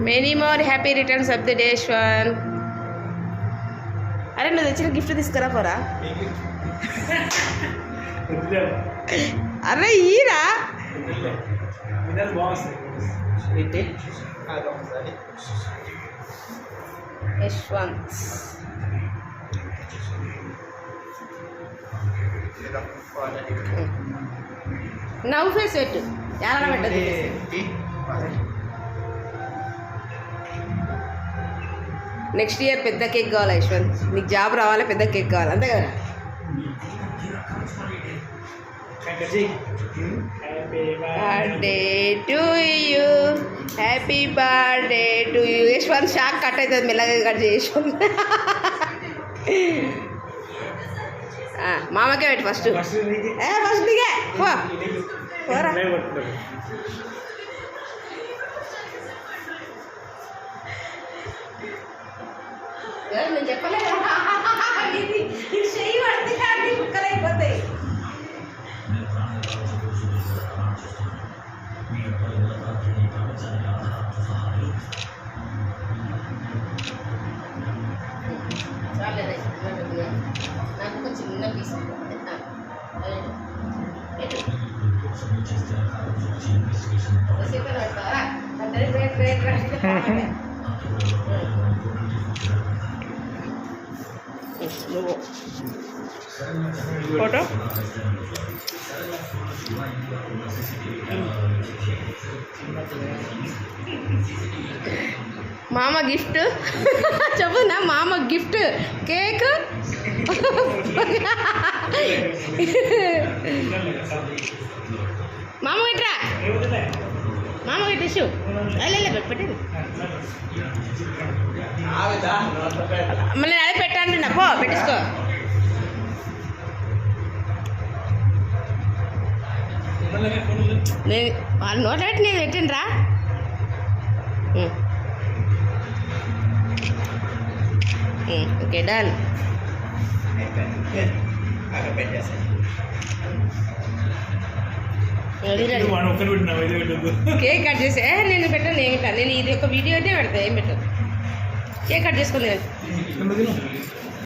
Many more happy returns of the day శ్వన్ అరే నువ్వు తెచ్చిన గిఫ్ట్ తీసుకురా పోరా. అరే ఈరా. యశ్వంత్. నవ్వు ఫేస్ పెట్టు. ఎలా పెట్టదు నెక్స్ట్ ఇయర్ పెద్ద కేక్ కావాలి యశ్వంత్? నీకు జాబ్ రావాలి పెద్ద కేక్ కావాలి? అంతే కదా? Birthday to you happy birthday to you Yashwant shock cut అవుతుంది. మెల్లగా కట్ చేసి. మామకే పెట్టు ఫస్ట్ ఏ ఫస్ట్ దిగే పో. పోరా నేను చెప్పలేదు? ఇది ఇది చెయ్యి పడితే చిన్న కొద్దిగా. నాకు ఒక చిన్న పీస్ నువ్వు ఫోటో మామ గిఫ్ట్ చెప్పునా మామ గిఫ్ట్ కేక్ మామ ఇట్రా మామగారి ఇటు ఇష్యూ పెట్టండి మళ్ళీ అదే పెట్టండి నా పో పెట్టించుకో నేను వాళ్ళ నోట్ పెట్టి నేను పెట్టండి ఓకే డన్. పెట్టేసా కేక్ కట్ చేసి. నేను పెట్టను ఏమి కాదు నేను ఇది ఒక వీడియోనే పెడతా ఏం పెట్టదు కేక్ కట్ చేసుకుంది తిను